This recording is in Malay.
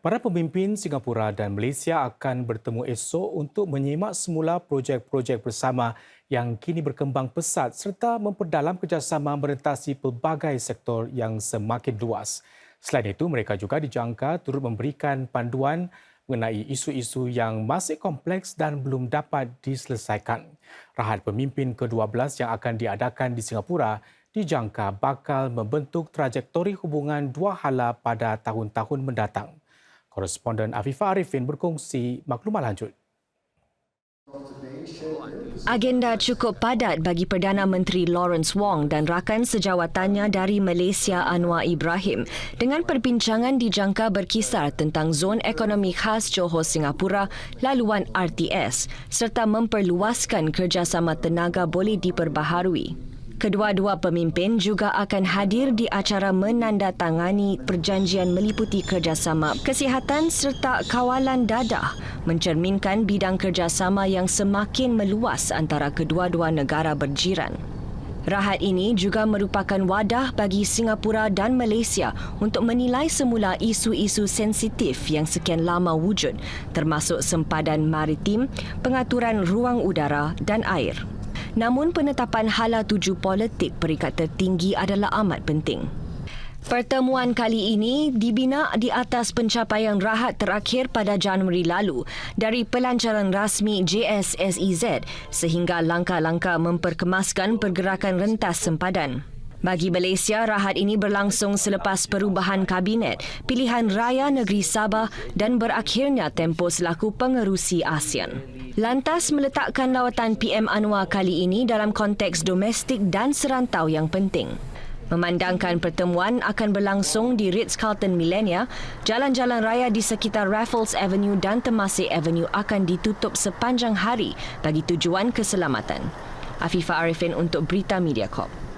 Para pemimpin Singapura dan Malaysia akan bertemu esok untuk menyimak semula projek-projek bersama yang kini berkembang pesat serta memperdalam kerjasama merentasi pelbagai sektor yang semakin luas. Selain itu, mereka juga dijangka turut memberikan panduan mengenai isu-isu yang masih kompleks dan belum dapat diselesaikan. Rahat pemimpin ke-12 yang akan diadakan di Singapura dijangka bakal membentuk trajektori hubungan dua hala pada tahun-tahun mendatang. Koresponden Afifah Arifin berkongsi maklumat lanjut. Agenda cukup padat bagi Perdana Menteri Lawrence Wong dan rakan sejawatannya dari Malaysia Anwar Ibrahim dengan perbincangan dijangka berkisar tentang zon ekonomi khas Johor Singapura laluan RTS serta memperluaskan kerjasama tenaga boleh diperbaharui. Kedua-dua pemimpin juga akan hadir di acara menandatangani perjanjian meliputi kerjasama kesihatan serta kawalan dadah mencerminkan bidang kerjasama yang semakin meluas antara kedua-dua negara berjiran. Rahat ini juga merupakan wadah bagi Singapura dan Malaysia untuk menilai semula isu-isu sensitif yang sekian lama wujud termasuk sempadan maritim, pengaturan ruang udara dan air. Namun penetapan hala tuju politik peringkat tertinggi adalah amat penting. Pertemuan kali ini dibina di atas pencapaian rahat terakhir pada Januari lalu dari pelancaran rasmi JSSEZ sehingga langkah-langkah memperkemaskan pergerakan rentas sempadan. Bagi Malaysia, rahat ini berlangsung selepas perubahan kabinet, pilihan raya negeri Sabah dan berakhirnya tempoh selaku pengerusi ASEAN. Lantas meletakkan lawatan PM Anwar kali ini dalam konteks domestik dan serantau yang penting. Memandangkan pertemuan akan berlangsung di Ritz-Carlton Millenia, jalan-jalan raya di sekitar Raffles Avenue dan Temasek Avenue akan ditutup sepanjang hari bagi tujuan keselamatan. Afifah Arifin untuk Berita Media Corp.